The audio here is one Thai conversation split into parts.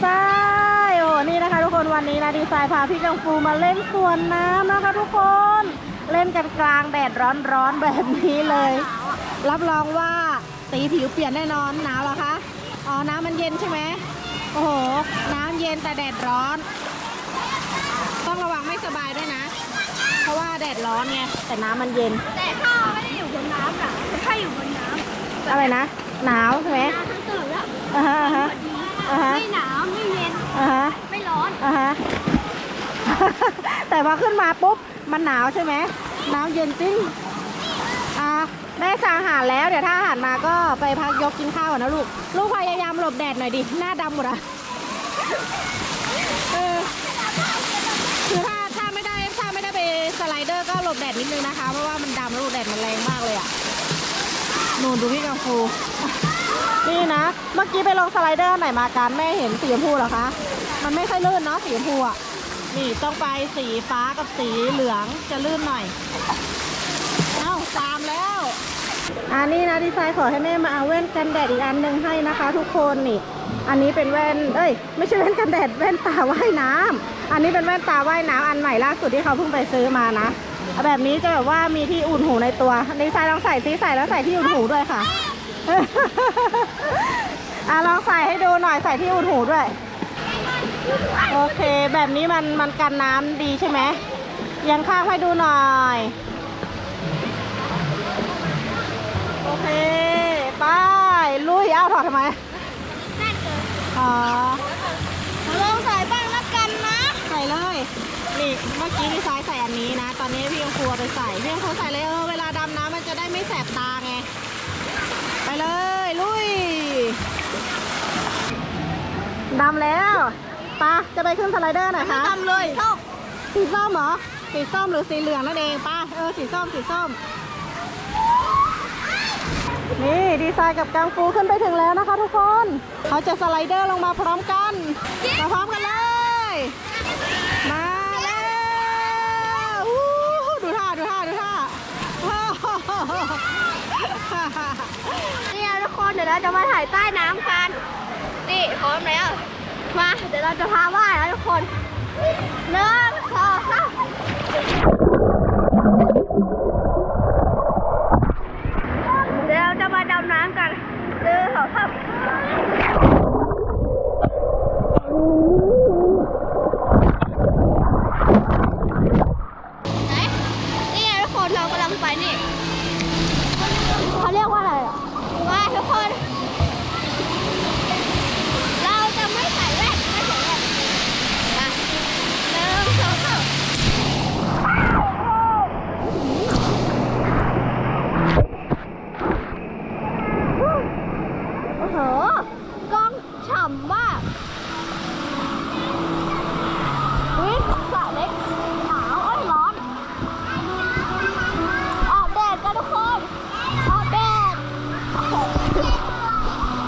ไซน์โอ้นี่นะคะ ทุกคนวันนี้นะดีไซน์พาพี่กังฟูมาเล่นสวนน้ำนะคะทุกคน เล่นกันกลางแดดร้อนๆแบบนี้เลย รับรองว่าสีผิวเปลี่ยนแน่นอนหนาวเหรอคะอ๋อน้ำมันเย็นใช่ไหมโอ้โห น้ำเย็นแต่แดดร้อน ต้องระวังไม่สบายด้วยนะ เพราะว่าแดดร้อนไงแต่น้ำมันเย็น แต่ถ้าไม่ได้อยู่บนน้ำน่ะถ้าอยู่บนน้ำอะไรนะหนาวใช่ไหม น้ำทั้งตื่นแล้ว อ่าฮะอ่าฮะ อ่าฮะ ไม่หนาวไม่เย็น อ่าฮะ ไม่ร้อน อ่าฮะ แต่พอขึ้นมาปุ๊บมันหนาวใช่ไหมหนาวเย็นจริงอ่าได้สั่งอาหารแล้วเดี๋ยวถ้าอาหารมาก็ไปพักยกกินข้าวนะลูก ลูกพยายามหลบแดดหน่อยดิ หน้าดำหมดอะเออคือถ้าถ้าไม่ได้ถ้าไม่ได้ไปสไลเดอร์ก็หลบแดดนิดนึงนะคะ เพราะว่ามันดำล้วแดดมันแรงมากเลยอะนูนดูพี่กังฟู นี่นะ เมื่อกี้ไปลงสไลเดอร์ไหนมากันแม่เห็นสีชมพูเหรอคะ มันไม่ค่อยลื่นเนาะสีชมพูอะ นี่ต้องไปสีฟ้ากับสีเหลืองจะลื่นหน่อย เอ้าตามแล้วอันนี้นะดีไซน์ขอให้แม่มาเอาแว่นกันแดดอีกอันหนึ่งให้นะคะ ทุกคนนี่ อันนี้เป็นแว่น เอ้ย ไม่ใช่แว่นกันแดดแว่นตาว่ายน้ำอันนี้เป็นแว่นตาว่ายน้ำอันใหม่ล่าสุดที่เขาเพิ่งไปซื้อมานะแบบนี้จะแบบว่ามีที่อุ่นหูในตัวดีไซน์ลองใส่ซิใส่แล้วใส่ที่อุ่นหูด้วยค่ะอะลองใส่ให้ดูหน่อยใส่ที่อุ่นหูด้วย โอเค แบบนี้มันมันกันน้ำดีใช่ไหมยังข้างให้ดูหน่อย โอเค ไป ลุย เอาถอดทำไมแน่นเกินอ๋อลองใส่บ้างละกันนะ ใส่เลย นี่ เมื่อกี้ดีไซน์ใส่อันนี้นะ ตอนนี้พี่ยังครัวไปใส่ พี่ยังครัวใส่เลยเออเวลาดำน้ำมันจะได้ไม่แสบตาไง ไปเลย ลุยดำแล้ว ปะจะไปขึ้นสไลเดอร์หน่อยคะทำเลยชอบสีส้มเหรอ สีส้มหรือสีเหลืองนั่นเองป้าเออสีส้มสีส้ม นี่ดีไซน์กับกังฟูขึ้นไปถึงแล้วนะคะทุกคนเขาจะสไลเดอร์ลงมาพร้อมกันมาพร้อมกันเลย มาแล้วดูท่าดูท่าดูท่านี่ทุกคนเดี๋ยวเราจะมาถ่ายใต้น้ำกัน นี่พร้อมแล้ว มาเดี๋ยวเราจะพาว่ายแล้วทุกคนเนึ่งสองสาเดี๋ยวเราจะมาดำน้ำกันหนึ่งสอเสามไหนนี่ไงทุกคนเรากำลังไปนี่ เขาเรียกว่าอะไรอะ ว่าทุกคน เราจะไม่ใส่แว่นไม่ใส่แว่นมาหนึ่งสองสามโอ้โหก ล้องฉ่ำมากวิสระเล็กหนาวเอ้ยร้อนอาบแดดกันทุกคนอาบแดด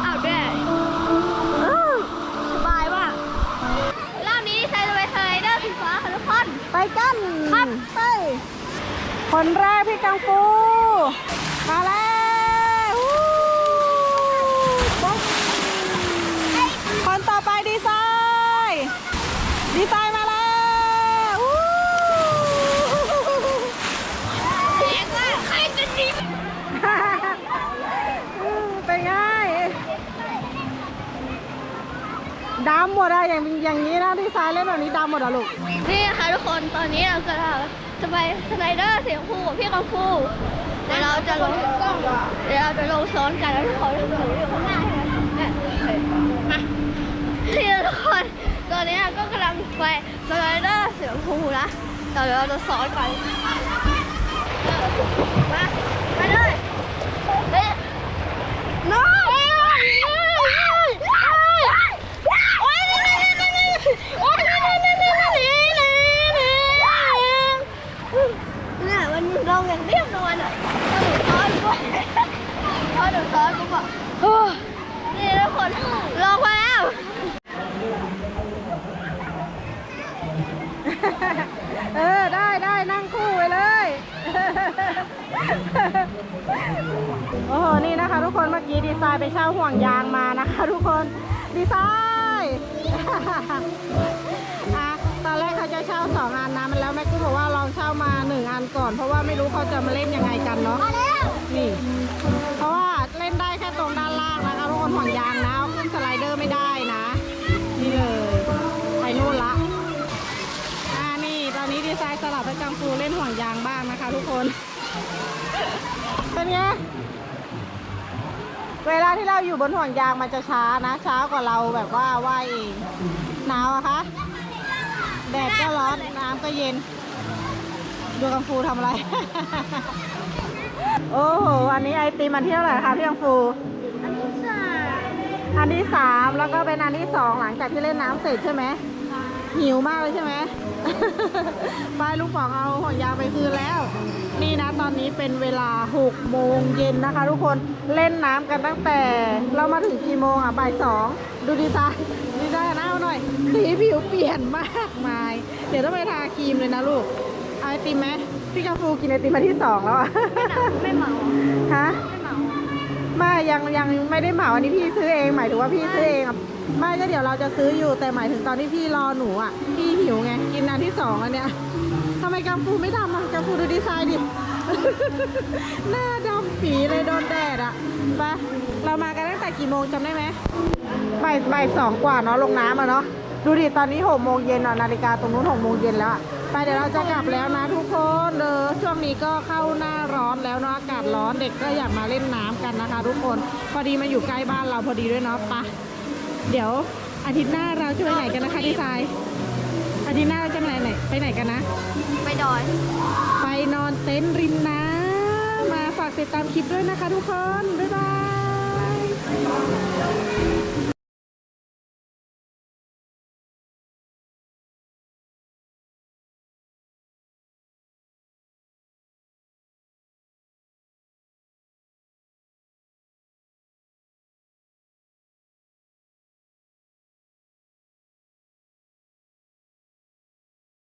อาบแดดอื้อสบายมากรอบนี้ใช้จะไปสไลเดอร์สีฟ้าค่ะทุกคน ไปกัน ครับ ไป คนแรกพี่กังฟู มาแล้ววู้ปุ๊บคนต่อไปดีไซน์ ดีไซน์มาแล้ววู้ เสียงว่าใครจะดี เป็นไง ดำหมดอะอย่างอย่างนี้นะดีไซน์เล่นแบบนี้ดำหมดอะลูกนี่ค่ะทุกคนตอนนี้เราจะจะไปสไลเดอร์เสีชมพูกับพี่กังฟูเดี๋ยวเราจะลงกล้องเดี๋ยวเราจะลงซ้อนกันแล้วทุกคนหนูอยู่ข้างหน้าใช่ไหมนี่ยมานี่ทุกคนตอนนี้ก็กำลังไปสไลเดอร์เสีชมพูนะเดี๋ยวเราจะซ้อนกันมาไปเลยเฮ้ยน้องโอ้ยนี่นี่นี่นี่โอ้ยนี่นี่นี่นี่นี่นี่นี่เนี่ยมันลงอย่างเรียบร้อยเลยพอหนูซ้อนปุ๊บพอหนูซ้อนปุ๊บอะโอ้ยนี่ทุกคนลงมาแล้ว เออ ได้ได้ นั่งคู่ไปเลย โอ้โห นี่นะคะ ทุกคนเมื่อกี้ดีไซน์ไปเช่าห่วงยางมานะคะ ทุกคนดีไซน์อะตอนแรกเขาจะเช่าสองอันนะมันแล้วแม่กุ้งบอกว่าลองเช่ามาหนึ่งอันก่อน เพราะว่าไม่รู้เขาจะมาเล่นยังไงกันเนาะนี่ เพราะว่าเล่นได้แค่ตรงด้านล่างนะคะทุกคนห่วงยางนะ ล่นห่วงยางบ้างนะคะ ทุกคน เป็นไง เวลาที่เราอยู่บนห่วงยางมันจะช้านะ ช้ากว่าเราแบบว่าว่ายเอง หนาวอะคะ แดดก็ร้อน น้ำก็เย็น ดูกังฟูทำอะไร โอ้โห อันนี้ไอติมันเที่เท่าไหร่คะพี่กังฟู อันที่สาม อันที่สามแล้วก็เป็นอันที่สองหลังจากที่เล่นน้ำเสร็จใช่ไหม หิวมากเลยใช่ไหมไปลูกป๋องเอาห่วงยางไปคืนแล้ว นี่นะตอนนี้เป็นเวลา6โมงเย็นนะคะ ทุกคนเล่นน้ำกันตั้งแต่ เรามาถึงกี่โมงอะบ่ายสองดูดีไซน์ดีไซน์หน้าเอาหน่อย สีผิวเปลี่ยนมากมาย เดี๋ยวต้องไปทาครีมเลยนะลูกเอาไอติมไหมพี่กาฟูกินไอติมมาที่สองแล้วอะไม่เหมาฮะไม่เหมาไม่ ยังยังไม่ได้เหมาอันนี้พี่ซื้อเองหมายถึงว่าพี่ซื้อเองอะไม่ก็เดี๋ยวเราจะซื้ออยู่แต่หมายถึงตอนที่พี่รอหนูอะพี่หิวไงกินอันที่สองอันเนี้ยทำไมกังฟูไม่ทำอะกังฟูดูดีไซน์ดิ หน้าดำปีเลยโดนแดดอะไปเรามากันตั้งแต่กี่โมงจำได้ไหมบ่ายบ่ายสองกว่าเนาะลงน้ำอะเนาะดูดิตอนนี้หกโมงเย็นอะนาฬิกาตรงนู้นหกโมงเย็นแล้วอะ ไปเดี๋ยวเราจะกลับแล้วนะทุกคนเด้อช่วงนี้ก็เข้าหน้าร้อนแล้วเนาะอากาศร้อนเด็กก็อยากมาเล่นน้ำกันนะคะ ทุกคนพอดีมาอยู่ใกล้บ้านเราพอดีด้วยเนาะไปะเดี๋ยวอาทิตย์หน้าเราจะไปไหนกันนะคะดีไซน์อาทิตย์หน้าเราจะไปไหนไปไหนกันนะ ไปดอย ไปนอนเต็นท์ริมน้ำมาฝากติดตามคลิปด้วยนะคะทุกคน บ๊ายบาย